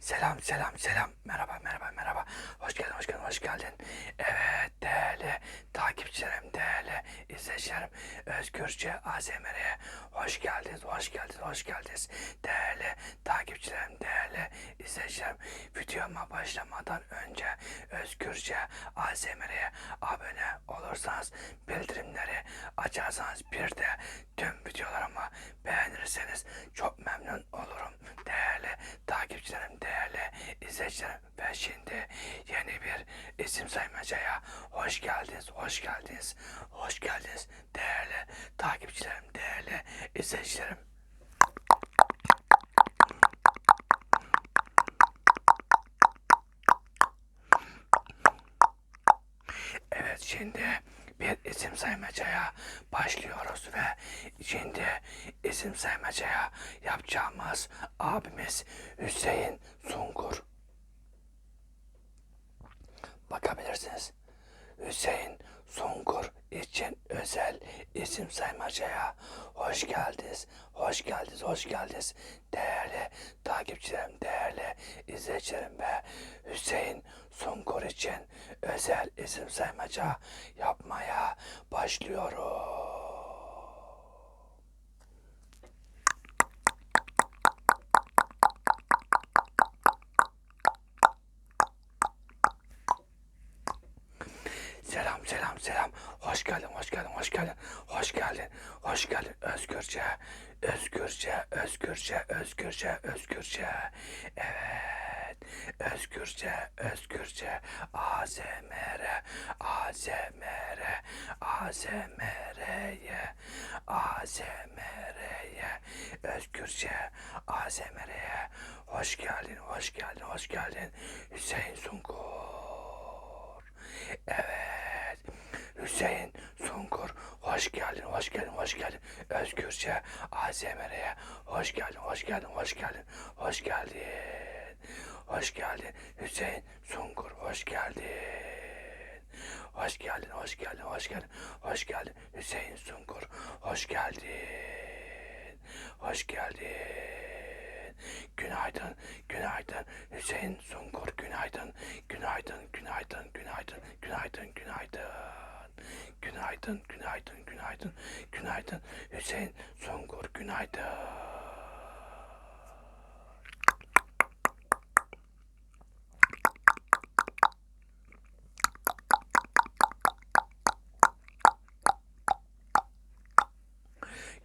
Selam selam selam. Merhaba merhaba merhaba. Hoş geldin hoş geldin hoş geldin. Evet değerli takipçilerim değerli izleyicilerim. Özgürce ASMR'ye hoş geldiniz hoş geldiniz hoş geldiniz. Değerli takipçilerim değerli izleyicilerim. Videoma başlamadan önce Özgürce ASMR'ye abone olursanız bildirimleri açarsanız bir de tüm videolarımı beğenirseniz çok memnun olurum. Değerli takipçilerim, değerli izleyicilerim ve şimdi yeni bir isim saymacaya hoş geldiniz, hoş geldiniz, hoş geldiniz değerli takipçilerim, değerli izleyicilerim. Evet şimdi bir isim saymacaya başlıyoruz ve şimdi isim saymacaya yapacağımız abimiz Hüseyin Sungur. Bakabilirsiniz. Hüseyin Sungur için özel isim saymacaya hoş geldiniz. Hoş geldiniz, hoş geldiniz. Değerli takipçilerim, değerli izleyicilerim ve Hüseyin Sungur için özel isim saymaca yapmaya başlıyorum. Selam selam selam. Hoş geldin, hoş geldin, hoş geldin, hoş geldin, hoş geldin. Özgürce, özgürce, özgürce, özgürce, özgürce. Evet. Özgürce, özgürce. ASMR, ASMR, ASMR'ye, ASMR'ye. Özgürce, ASMR'ye. Hoş geldin, hoş geldin, hoş geldin. Hüseyin Sungur. Evet. Hüseyin Sungur hoş geldin, hoş geldin, hoş geldin. Özgürce ASMR'ye hoş geldin, hoş geldin, hoş geldin, hoş geldin. Hoş geldin Hüseyin Sungur, hoş geldin. Hoş geldin, hoş geldin, hoş geldin, hoş geldin Hüseyin Sungur, hoş geldin. Hoş geldin. Günaydın, günaydın Hüseyin Sungur, günaydın, günaydın, günaydın, günaydın, günaydın, günaydın. Günaydın, günaydın, günaydın, günaydın Hüseyin Sungur, günaydın.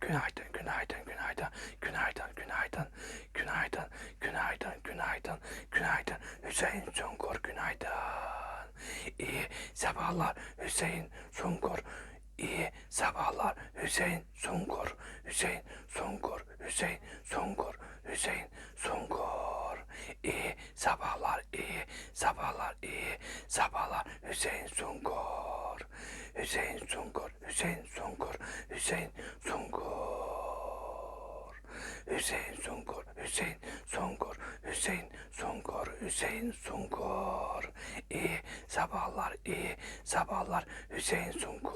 Günaydın, günaydın, günaydın, günaydın, günaydın, günaydın, günaydın, günaydın, günaydın. Hüseyin Sungur, günaydın. İyi sabahlar Hüseyin Sungur. İyi sabahlar Hüseyin Sungur. Hüseyin Sungur, Hüseyin Sungur, Hüseyin Sungur. İyi sabahlar, iyi sabahlar, iyi sabahlar Hüseyin Sungur. Hüseyin Sungur, Hüseyin Sungur, Hüseyin Sungur. Hüseyin Sungur, Hüseyin Sungur, Hüseyin Sungur, Hüseyin Sungur. İyi sabahlar, iyi sabahlar Hüseyin Sungur.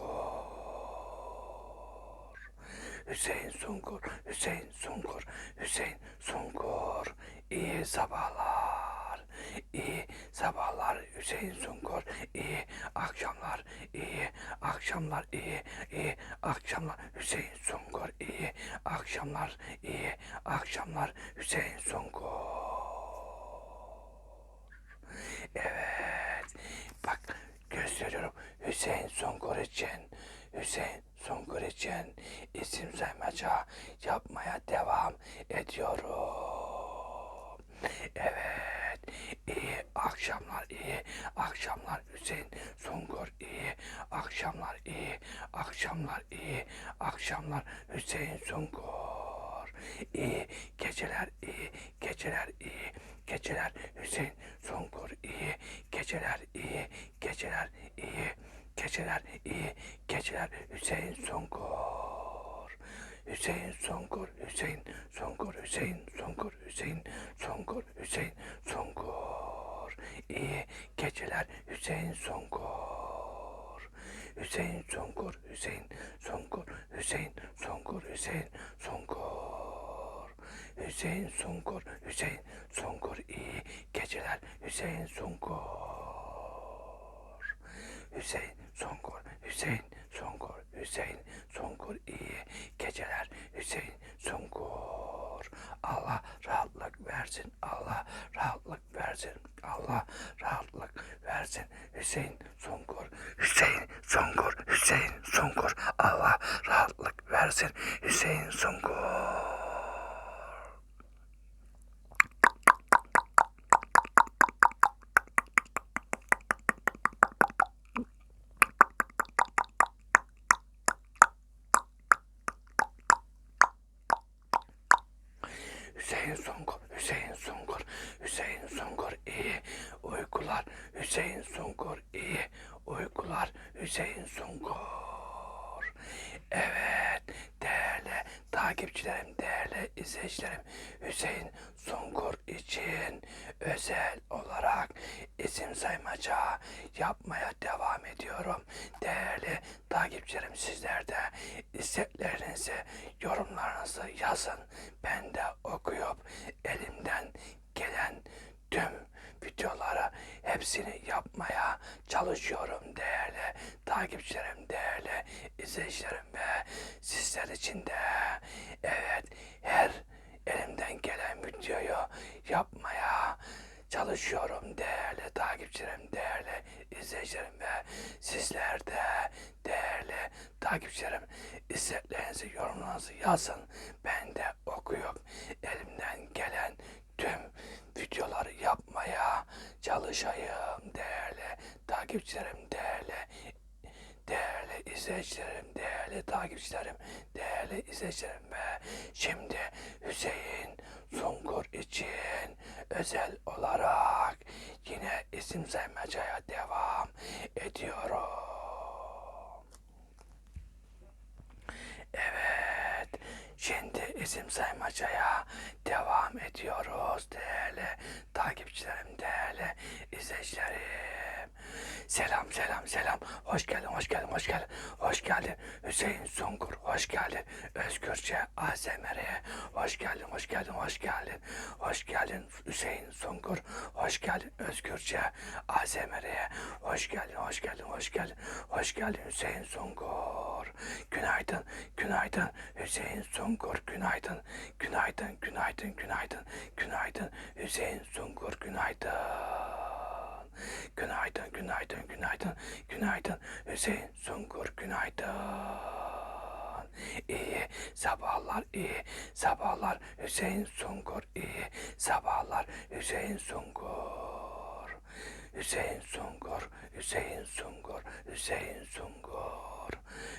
Hüseyin Sungur, Hüseyin Sungur, Hüseyin Sungur. İyi sabahlar. İyi sabahlar Hüseyin Sungur. İyi akşamlar. İyi akşamlar. İyi iyi akşamlar Hüseyin Sungur. İyi akşamlar. İyi akşamlar Hüseyin Sungur. Evet. Bak gösteriyorum Hüseyin Sungur için. Hüseyin Sungur için isim saymaca yapmaya devam ediyorum. Evet. İyi akşamlar, iyi akşamlar Hüseyin Sungur, iyi akşamlar, iyi akşamlar, iyi akşamlar Hüseyin Sungur. İyi geceler, iyi geceler, iyi geceler Hüseyin Sungur, iyi geceler, iyi geceler, iyi geceler, iyi geceler Hüseyin Sungur. Hüseyin Sungur, Hüseyin Sungur, Hüseyin Sungur, Hüseyin Sungur, Hüseyin Sungur. İyi geceler Hüseyin Sungur. Hüseyin Songur, Hüseyin Songur, Hüseyin Songur, Hüseyin Songur. Hüseyin Songur, Hüseyin Songur. İyi geceler Hüseyin Songur. Hüseyin Songur, Hüseyin Songur, Hüseyin Songur. İyi geceler Hüseyin Songur. Allah rahatlık versin, Allah rahatlık versin, Allah rahatlık versin. Hüseyin Sungur, Hüseyin Sungur, Hüseyin Sungur. Allah rahatlık versin, Hüseyin Sungur. Hüseyin Sungur, Hüseyin Sungur, Hüseyin Sungur iyi uykular, Hüseyin Sungur iyi uykular, Hüseyin Sungur. Evet, değerli takipçilerim, değerli izleyicilerim, Hüseyin Sungur için özel olarak isim saymaca yapmaya devam ediyorum. Değerli takipçilerim sizler de isteklerinizi, yorumlarınızı yazın. Ben de okuyup elimden gelen tüm videoları hepsini yapmaya çalışıyorum değerli takipçilerim, değerli izleyicilerim ve sizler için de. Evet her elimden gelen videoyu yapmaya çalışıyorum değerli takipçilerim, değerli izleyicilerim ve sizler de değerli takipçilerim. İsteklerinizi, yorumlarınızı yazın. Ben de okuyup elimden gelen tüm videoları yapmaya çalışayım değerli takipçilerim, değerli değerli izleyicilerim, değerli takipçilerim, değerli izleyicilerim ve şimdi Hüseyin Sungur için özel olarak yine isim saymacaya devam ediyorum. Evet, şimdi isim saymacaya devam ediyoruz değerli takipçilerim, değerli izleyicilerim. Selam, selam, selam. Hoş geldin, hoş geldin, hoş geldin. Hoş geldin Hüseyin Sungur, hoş geldin. Özgürce ASMR'ye hoş geldin, hoş geldin, hoş geldin. Hoş geldin Hüseyin Sungur, hoş geldin Özgürce ASMR'ye hoş geldin, hoş geldin, hoş geldin. Hoş geldin Hüseyin Sungur. Günaydın, günaydın Hüseyin Sungur, günaydın. Günaydın, günaydın, günaydın. Günaydın Hüseyin Sungur, günaydın. Günaydın, günaydın, günaydın, günaydın. Hüseyin Sungur, günaydın. İyi sabahlar, iyi sabahlar. Hüseyin Sungur, iyi sabahlar. Hüseyin Sungur. Hüseyin Sungur, Hüseyin Sungur, Hüseyin Sungur.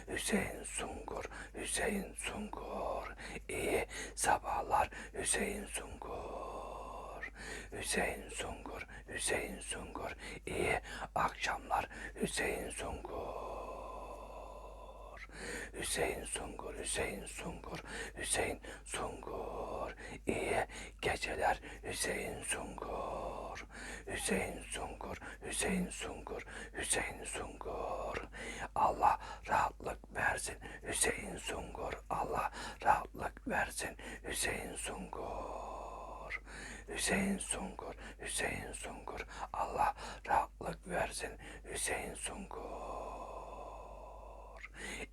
Hüseyin Sungur, Hüseyin Sungur. İyi sabahlar Hüseyin Sungur. Hüseyin Sungur, Hüseyin Sungur. İyi akşamlar Hüseyin Sungur. Hüseyin Sungur, Hüseyin Sungur, Hüseyin Sungur. İyi geceler Hüseyin Sungur. Hüseyin Sungur, Hüseyin Sungur, Hüseyin Sungur. Allah rahatlık versin Hüseyin Sungur. Allah rahatlık versin Hüseyin Sungur. Hüseyin Sungur, Hüseyin Sungur. Allah rahatlık versin Hüseyin Sungur.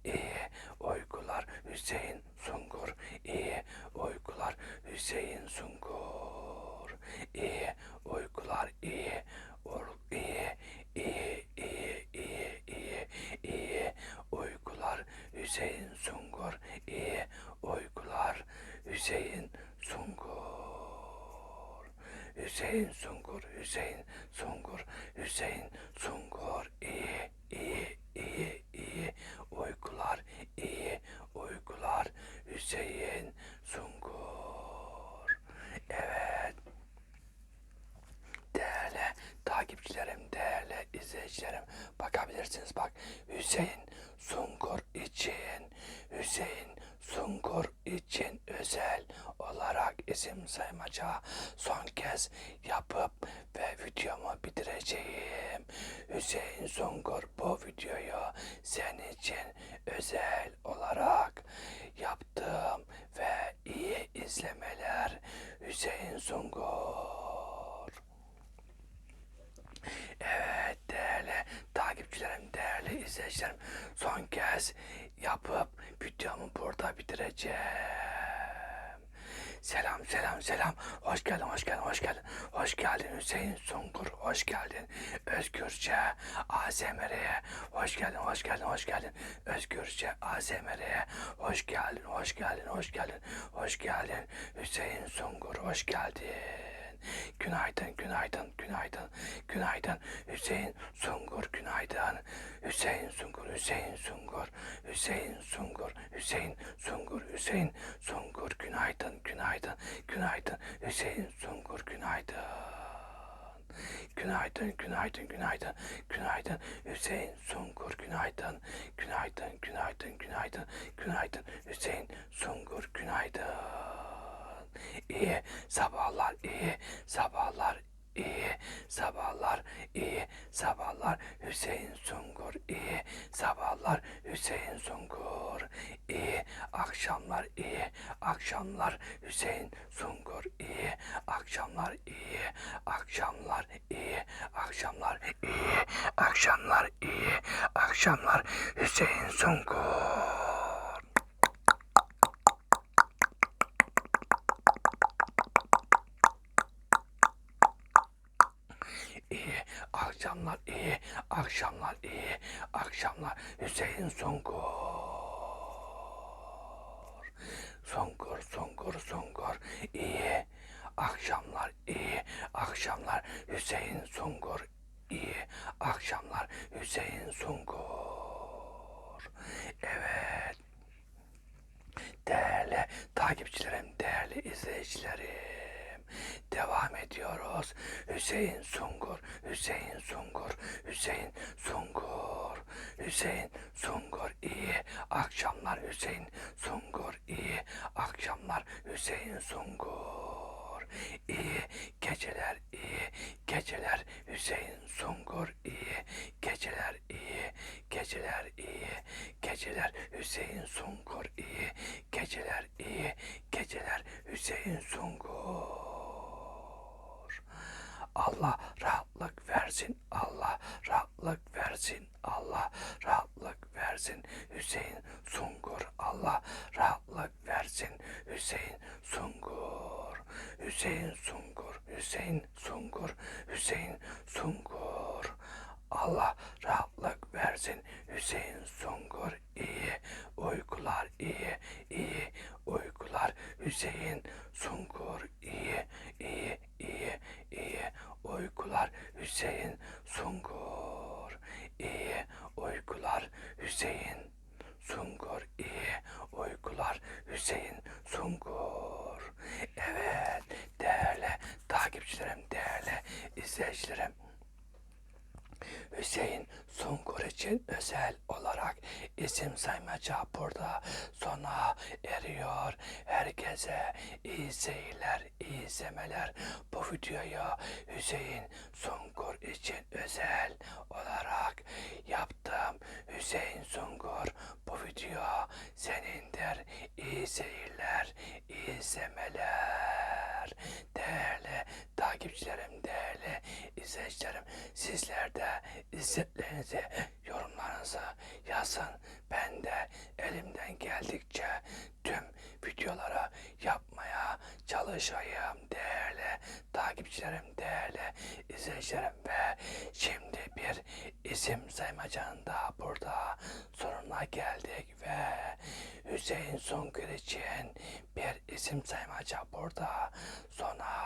İyi uykular Hüseyin Sungur. İyi uykular Hüseyin Sungur. İyi uykular iyi. Ur- iyi, iyi, iyi, iyi, iyi, iyi uykular Hüseyin Sungur. İyi uykular Hüseyin Sungur. Hüseyin Sungur, Hüseyin Sungur, Hüseyin Sungur. İyi, iyi, iyi, iyi uykular, iyi uykular Hüseyin Sungur. Evet. Değerli takipçilerim, değerli izleyicilerim bakabilirsiniz bak Hüseyin Sungur için Hüseyin Sungur için özel olarak isim saymaca kez yapıp ve videomu bitireceğim. Hüseyin Sungur bu videoyu senin için özel olarak yaptım ve iyi izlemeler Hüseyin Sungur. kez yapıp videomu burada bitireceğim. Selam selam selam. Hoş geldin hoş geldin hoş geldin. Hoş geldin Hüseyin Sungur. Hoş geldin. Özgürce ASMR'ye. Hoş geldin hoş geldin hoş geldin. Özgürce ASMR'ye. Hoş geldin hoş geldin hoş geldin. Hoş geldin Hüseyin Sungur. Hoş geldin. Günaydın, günaydın, günaydın, günaydın. Hüseyin Sungur, günaydın. Hüseyin Sungur, Hüseyin Sungur, Hüseyin Sungur, Hüseyin Sungur, Hüseyin Sungur, günaydın, günaydın, günaydın. Hüseyin Sungur, günaydın. Günaydın, günaydın, günaydın, günaydın. Hüseyin Sungur, günaydın. Günaydın, günaydın, günaydın, günaydın. Hüseyin Sungur, günaydın. İyi sabahlar, iyi sabahlar, iyi sabahlar, iyi sabahlar. Hüseyin Sungur, iyi sabahlar. Hüseyin Sungur, iyi akşamlar, iyi akşamlar. Hüseyin Sungur, iyi akşamlar, iyi akşamlar, iyi akşamlar, iyi akşamlar, iyi akşamlar. Hüseyin Sungur. İyi akşamlar, iyi akşamlar, iyi akşamlar. Hüseyin Sungur. Sungur, Sungur, Sungur. İyi akşamlar, iyi akşamlar. Hüseyin Sungur. İyi akşamlar. Hüseyin Sungur. Evet. Değerli takipçilerim, değerli izleyicilerim. Devam ediyoruz. Hüseyin Sungur, Hüseyin Sungur, Hüseyin Sungur, Hüseyin Sungur iyi akşamlar Hüseyin Sungur iyi akşamlar Hüseyin Sungur iyi geceler iyi geceler Hüseyin Sungur iyi geceler iyi geceler iyi geceler Hüseyin Sungur iyi geceler iyi geceler Hüseyin Sungur Allah rahatlık versin. Allah rahatlık versin. Allah rahatlık versin. Hüseyin Sungur. Allah rahatlık versin. Hüseyin Sungur. Hüseyin Sungur. Hüseyin Sungur. Hüseyin Sungur. Allah rahatlık versin. Hüseyin Sungur iyi uykular iyi iyi uykular. Hüseyin Sungur iyi iyi iyi iyi uykular. Hüseyin Sungur iyi uykular. Hüseyin Sungur iyi uykular. Hüseyin Sungur. Evet değerli takipçilerim, değerli izleyicilerim. Hüseyin Sungur için özel olarak isim saymaca burada sona eriyor. Herkese iyi seyirler, iyi izlemeler. Bu videoyu Hüseyin Sungur için özel olarak yaptım. Hüseyin Sungur bu video senindir. İyi seyirler, iyi izlemeler. Değerli takipçilerim, izleyicilerim sizler de izzetlerinizi, yorumlarınızı yazın. Ben de elimden geldikçe tüm videoları yapmaya çalışayım değerli takipçilerim, değerli izleyicilerim ve şimdi bir isim saymacanın daha burada sonuna geldik ve Hüseyin Sungur için bir isim saymaca burada sona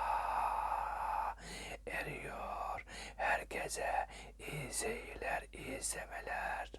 eriyor. Herkese iyi seyirler, iyi izlemeler.